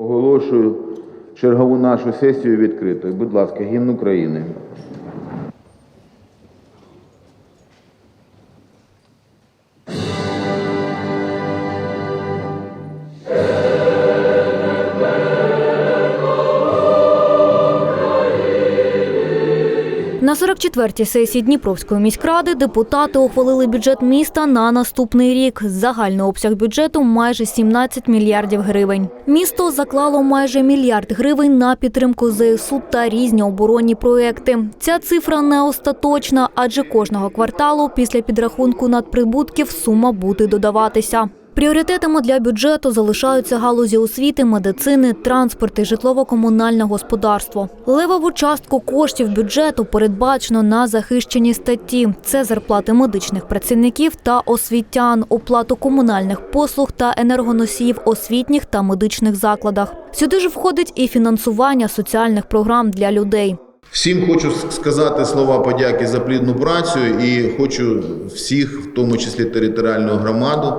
Оголошую чергову нашу сесію відкритою. Будь ласка, гімн України. На 44-й сесії Дніпровської міськради депутати ухвалили бюджет міста на наступний рік. Загальний обсяг бюджету майже 17 мільярдів гривень. Місто заклало майже мільярд гривень на підтримку ЗСУ та різні оборонні проекти. Ця цифра не остаточна, адже кожного кварталу після підрахунку надприбутків сума буде додаватися. Пріоритетами для бюджету залишаються галузі освіти, медицини, транспорт і житлово-комунальне господарство. Левову частку коштів бюджету передбачено на захищені статті: це зарплати медичних працівників та освітян, оплату комунальних послуг та енергоносіїв освітніх та медичних закладах. Сюди ж входить і фінансування соціальних програм для людей. Всім хочу сказати слова подяки за плідну працю і хочу всіх, в тому числі територіальну громаду,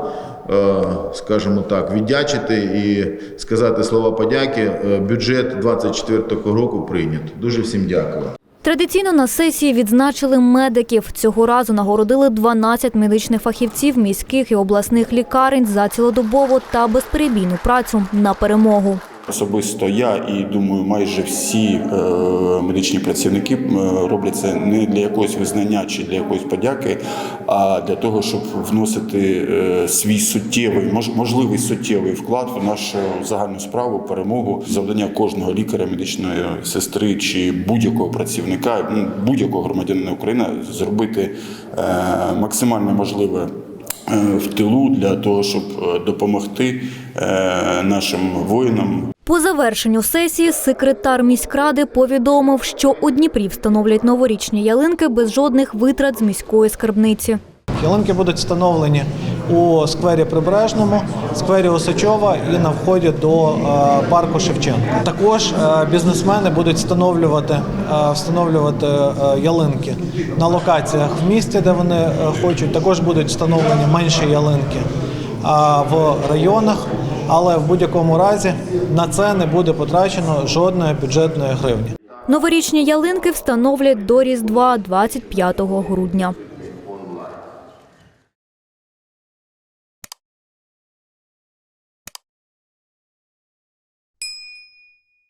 скажімо так, віддячити і сказати слова подяки. Е, Бюджет 24 року прийнят. Дуже всім дякую. Традиційно на сесії відзначили медиків. Цього разу нагородили 12 медичних фахівців міських і обласних лікарень за цілодобову та безперебійну працю на перемогу. Особисто я і думаю, майже всі е, медичні працівники роблять це не для якогось визнання чи для якоїсь подяки, а для того, щоб вносити е, свій суттєвий, мож, можливий суттєвий вклад в нашу загальну справу, перемогу, завдання кожного лікаря, медичної сестри чи будь-якого працівника, будь-якого громадянина України зробити е, максимально можливе в тилу для того, щоб е, допомогти е, нашим воїнам По завершенню сесії секретар міськради повідомив, що у Дніпрі встановлять новорічні ялинки без жодних витрат з міської скарбниці. Ялинки будуть встановлені у сквері Прибережному, сквері Осачова і на вході до е, парку Шевченка. Також е, бізнесмени будуть встановлювати, е, встановлювати ялинки на локаціях в місті, де вони хочуть. Також будуть встановлені менші ялинки в районах, але в будь-якому разі на це не буде потрачено жодної бюджетної гривні. Новорічні ялинки встановлять до Різдва 25 грудня.